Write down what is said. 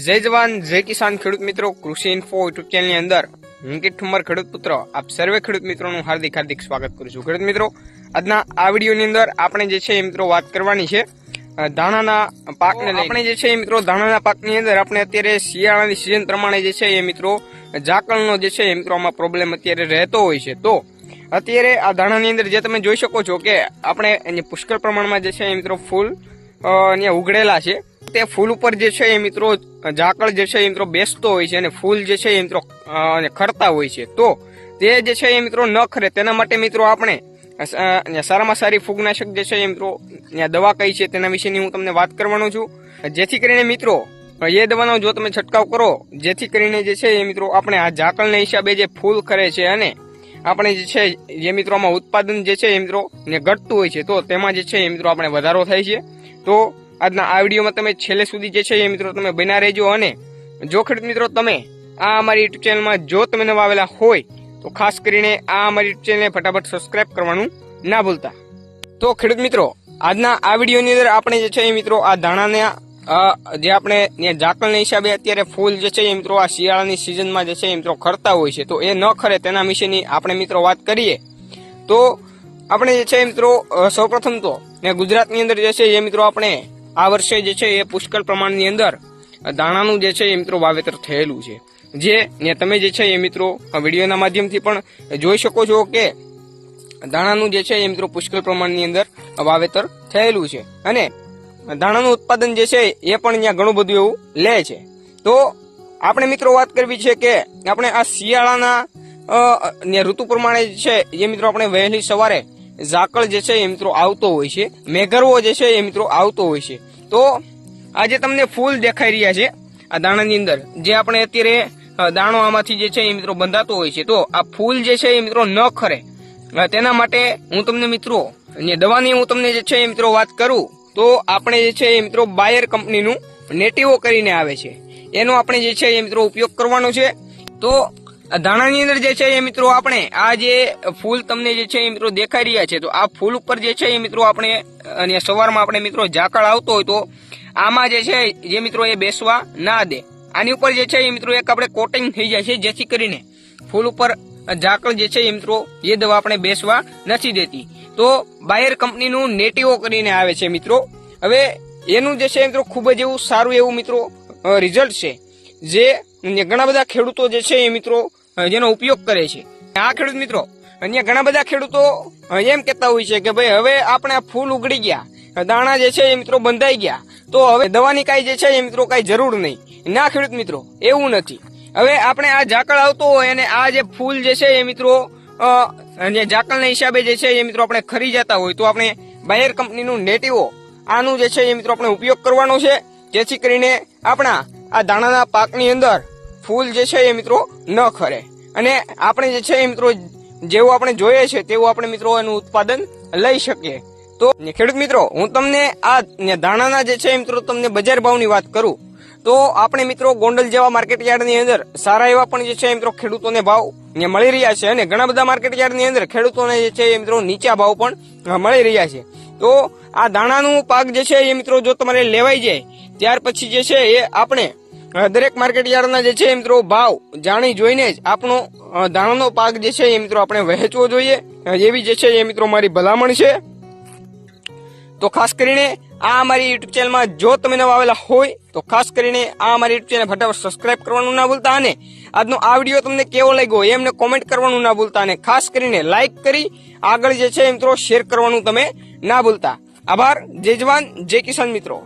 જય જવાન, જય કિસાન ખેડૂત મિત્રો. કૃષિ ઇન્ફો યુટ્યુબ ચેનલની અંદર હું કે ઠુમર ખેડૂત પુત્ર, આપ સર્વે ખેડૂત મિત્રોનું હાર્દિક હાર્દિક સ્વાગત કરું છું. ખેડૂત મિત્રો, આજના આ વિડીયોની અંદર આપણે જે છે એ મિત્રો વાત કરવાની છે. ધાણાના પાકને આપણે જે છે એ મિત્રો ધાણાના પાકની અંદર આપણે અત્યારે શિયાળાની સિઝન પ્રમાણે જે છે એ મિત્રો ઝાકળનો જે છે મિત્રો આમાં પ્રોબ્લેમ અત્યારે રહેતો હોય છે. તો, અત્યારે આ ધાણાની અંદર જે તમે જોઈ શકો છો કે આપણે પુષ્કળ પ્રમાણમાં જે છે એ મિત્રો ફૂલ ઉગડેલા છે. તે ફૂલ ઉપર જે છે એ મિત્રો ઝાકળ જે છે એ મિત્રો બેસતો હોય છે અને ફૂલ જે છે એ મિત્રો ખરતા હોય છે. તો તે જે છે એ મિત્રો ન ખરે, તેના માટે મિત્રો આપણે સારામાં સારી ફૂગનાશક જે છે એ મિત્રો દવા કઈ છે તેના વિશેની હું તમને વાત કરવાનો છું. જેથી કરીને મિત્રો એ દવાનો જો તમે છંટકાવ કરો, જેથી કરીને જે છે એ મિત્રો આપણે આ ઝાકળના હિસાબે જે ફૂલ ખરે છે અને આપણે જે છે, જે મિત્રોમાં ઉત્પાદન જે છે એ મિત્રો ને ઘટતું હોય છે, તો તેમાં જે છે એ મિત્રો આપણે વધારો થાય છે. તો આજના આ વિડીયોમાં તમે છેલ્લે સુધી જે છે એ મિત્રો તમે બના રહેજો અને જો ખેડૂત મિત્રો તમે આ અમારી યુટ્યુબ ચેનલમાં જો તમે નવા આવેલા હોય, તો ખાસ કરીને આ અમારી યુટ્યુબ ચેનલને ફટાફટ સબસ્ક્રાઇબ કરવાનું ના ભૂલતા. તો ખેડૂત મિત્રો, આજના આ વિડીયોની અંદર આપણે જે છે એ મિત્રો આ ધાણાને જે આપણે ઝાકળના હિસાબે અત્યારે ફૂલ જે છે એ મિત્રો આ શિયાળાની સિઝનમાં જે છે એ મિત્રો ખરતા હોય છે, તો એ ન ખરે તેના વિશેની આપણે મિત્રો વાત કરીએ. તો આપણે જે છે મિત્રો સૌપ્રથમ તો ને ગુજરાતની અંદર જે છે એ મિત્રો આપણે આ વર્ષે જે છે એ પુષ્કળ પ્રમાણની અંદર દાણાનું જે છે એ મિત્રો વાવેતર થયેલું છે. જે ને તમે જે છે એ મિત્રો વિડીયોના માધ્યમથી પણ જોઈ શકો છો કે દાણાનું જે છે એ મિત્રો પુષ્કળ પ્રમાણની અંદર વાવેતર થયેલું છે. અને દાણાનું ઉત્પાદન જે છે એ પણ અહીંયા ઘણું બધું એવું લે છે. તો આપણે મિત્રો વાત કરવી છે કે આપણે આ શિયાળાના ઋતુ પ્રમાણે છે એ મિત્રો આપણે વહેલી સવારે ઝાકળ જે છે એ મિત્રો આવતો હોય છે, મેઘરવો જે છે એ મિત્રો આવતો હોય છે. તો આજે તમને ફૂલ દેખાઈ રહ્યા છે આ દાણાની અંદર. જે આપણે અત્યારે દાણો આમાંથી જે છે એ મિત્રો બંધાતો હોય છે. તો આ ફૂલ જે છે એ મિત્રો ન ખરે. તેના માટે હું તમને મિત્રો દવાની હું તમને જે છે એ મિત્રો વાત કરું, તો આપણે જે છે એ મિત્રો બાયર કંપનીનું નેટિવો કરીને આવે છે. એનો આપણે જે છે એ મિત્રો ઉપયોગ કરવાનો છે. તો ધાણાની અંદર જે છે એ મિત્રો આપણે આ જે ફૂલ તમને જે છે એ મિત્રો દેખાઈ રહ્યા છે, તો આ ફૂલ ઉપર જે છે એ મિત્રો આપણે, અને સવારમાં આપણે મિત્રો ઝાકળ આવતો હોય તો આમાં જે છે જે મિત્રો એ બેસવા ના દે. આની ઉપર જે છે એ મિત્રો એક આપણે કોટિંગ થઈ જાય છે, જેથી કરીને ફૂલ ઉપર ઝાકળ જે છે એ મિત્રો એ દવા આપણે બેસવા નથી દેતી. તો બાયર કંપનીનું નેટિવો કરીને આવે છે મિત્રો. હવે એનું જે છે મિત્રો ખૂબ જ એવું સારું એવું મિત્રો રિઝલ્ટ છે. જે ઘણા બધા ખેડૂતો જે છે એ મિત્રો જેનો ઉપયોગ કરે છે. આ ખેડૂત મિત્રો અન્ય ઘણા બધા ખેડૂતો એમ કહેતા હોય છે કે ભાઈ હવે આપણે ફૂલ ઉગડી ગયા. દાણા જે છે એ મિત્રો બંધાઈ ગયા. તો હવે દવાની કાંઈ જે છે એ મિત્રો કાંઈ જરૂર નહીં. ના ખેડૂત મિત્રો, એવું નથી. હવે આપણે આ ઝાકળ આવતો હોય અને આ જે ફૂલ જે છે એ મિત્રો જે ઝાકળના હિસાબે જે છે એ મિત્રો આપણે ખરી જતા હોય. તો આપણે બાયર કંપનીનું નેટિવો, આનું જે છે એ મિત્રો આપણે ઉપયોગ કરવાનો છે. જેથી કરીને આપણા આ દાણાના પાકની અંદર ફૂલ જે છે એ મિત્રો ન ખરે. અને આપણે જે છે એ મિત્રો જેવું આપણે જોઈએ છે તેવું આપણે મિત્રો એનું ઉત્પાદન લઈ શકીએ. તો ખેડૂત મિત્રો, હું તમને આ ધાણાના જે છે મિત્રો તમને બજાર ભાવની વાત કરું. તો આપણે મિત્રો ગોંડલ જેવા માર્કેટ યાર્ડની અંદર સારા એવા પણ જે છે મિત્રો ખેડૂતોને ભાવ મળી રહ્યા છે અને ઘણા બધા માર્કેટ યાર્ડની અંદર ખેડૂતોને જે છે મિત્રો નીચા ભાવ પણ મળી રહ્યા છે. તો આ દાણાનું પાક જે છે એ મિત્રો જો તમારે લેવાઈ જાય, ત્યાર પછી જે છે એ આપણે દરેક માર્કેટ યાર્ડના જે છે મિત્રો ભાવ જાણી જોઈને જ આપણો ધાણાનો પાક જે છે એ મિત્રો આપણે વહેંચવો જોઈએ. એવી જે છે એ મિત્રો મારી ભલામણ છે. તો ખાસ કરીને આ અમારી યુટ્યુબ ચેનલમાં જો તમે નવા આવેલા હોય, તો ખાસ કરીને આ અમારી યુટ્યુબ ચેનલ ફટાફટ સબસ્ક્રાઇબ કરવાનું ના ભૂલતા અને આજનો આ વીડિયો તમને કેવો લાગ્યો એ એમને કોમેન્ટ કરવાનું ના ભૂલતા અને ખાસ કરીને લાઇક કરી આગળ જે છે મિત્રો શેર કરવાનું તમે ના ભૂલતા. આભાર, જય જવાન, જય કિસાન મિત્રો.